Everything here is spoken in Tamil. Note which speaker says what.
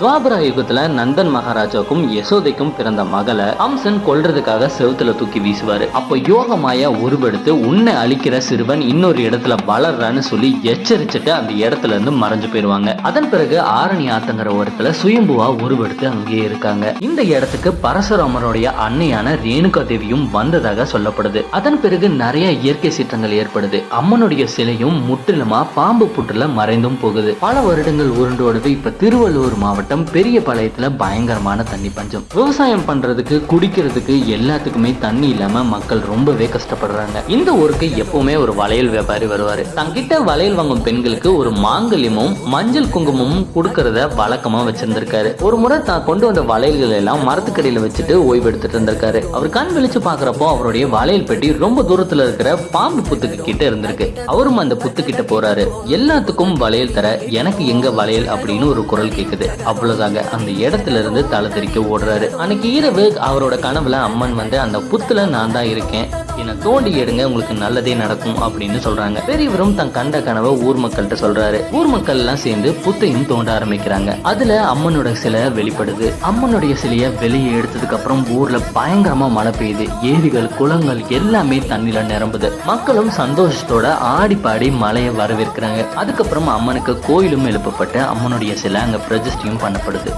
Speaker 1: துவாபர யுகத்துல நந்தன் மகாராஜாவுக்கும் யசோதைக்கும் பிறந்த மகளை ஹம்சன் கொல்றதுக்காக செவுத்துல தூக்கி வீசுவாரு. அப்போ யோகமாயா உருவெடுத்து உன்னை அழிக்கிற சிறுவன் இன்னொரு இடத்துல வளர்றான்னு சொல்லி எச்சரிச்சுட்டு அந்த இடத்துல இருந்து மறைஞ்சு போயிருவாங்க. அதன் பிறகு ஆரணி ஆத்தங்கிற ஓரத்துல சுயம்புவா உருவெடுத்து அங்கேயே இருக்காங்க. இந்த இடத்துக்கு பரசுராமருடைய அன்னையான ரேணுகா தேவியும் வந்ததாக சொல்லப்படுது. அதன் பிறகு நிறைய இயற்கை சீற்றங்கள் ஏற்படுது. அம்மனுடைய சிலையும் முற்றிலுமா பாம்பு புற்றுல மறைந்தும் போகுது. பல வருடங்கள் உருண்டோடுது. இப்ப திருவள்ளூர் மாவட்டம் பெரிய பாளையத்துல பயங்கரமான தண்ணி பஞ்சம். விவசாயம் பண்றதுக்கு குடிக்கிறதுக்கு எல்லாத்துக்குமே தண்ணி இல்லாம மக்கள் ரொம்பவே கஷ்டப்படுறாங்க. இந்த ஊருக்கு எப்பவுமே ஒரு வளையல் வியாபாரி வருவாரு. தங்கிட்ட வளையல் வாங்கும் பெண்களுக்கு ஒரு மாங்கல்யமும் மஞ்சள் குங்குமமும் கொடுக்கறத வழக்கமா வச்சிருந்திருக்காரு. ஒரு முறை தான் கொண்டு வந்த வளையல்கள் எல்லாம் மரத்துக்கடியில வச்சுட்டு ஓய்வு எடுத்துட்டு இருந்திருக்காரு. அவர் கண் விழிச்சு பாக்குறப்போ அவருடைய வளையல் பெட்டி ரொம்ப தூரத்துல இருக்கிற பாம்பு புத்துக்கு கிட்ட இருந்திருக்கு. அவரும் அந்த புத்து கிட்ட போறாரு. எல்லாத்துக்கும் வளையல் தர எனக்கு எங்க வளையல் அப்படின்னு ஒரு குரல் கேக்குது. அவ்வளோதாங்க அந்த இடத்துல இருந்து தலை தெறிக்க ஓடுறாரு. அன்னைக்கு இரவு அவரோட கனவுல அம்மன் வந்து அந்த புத்துல நான் தான் இருக்கேன். என்னை தோண்டி எடுங்க உங்களுக்கு நல்லதே நடக்கும் அப்படின்னு சொல்றாங்க. பெரியவரும் தன் கண்ட கனவை ஊர் மக்கள்கிட்ட சொல்றாரு. ஊர் மக்கள் எல்லாம் சேர்ந்து புத்தையும் தோண்ட ஆரம்பிக்கிறாங்க. அதுல அம்மனோட சிலை வெளிப்படுது. அம்மனுடைய சிலையை வெளியே எடுத்ததுக்கு அப்புறம் ஊர்ல பயங்கரமா மழை பெய்யுது. ஏரிகள் குளங்கள் எல்லாமே தண்ணில நிரம்புது. மக்களும் சந்தோஷத்தோட ஆடி பாடி மலையை வரவேற்கிறாங்க. அதுக்கப்புறம் அம்மனுக்கு கோயிலும் எழுப்பப்பட்டு அம்மனுடைய சிலை அங்க பிரதிஷ்டையும் பண்ணப்படுது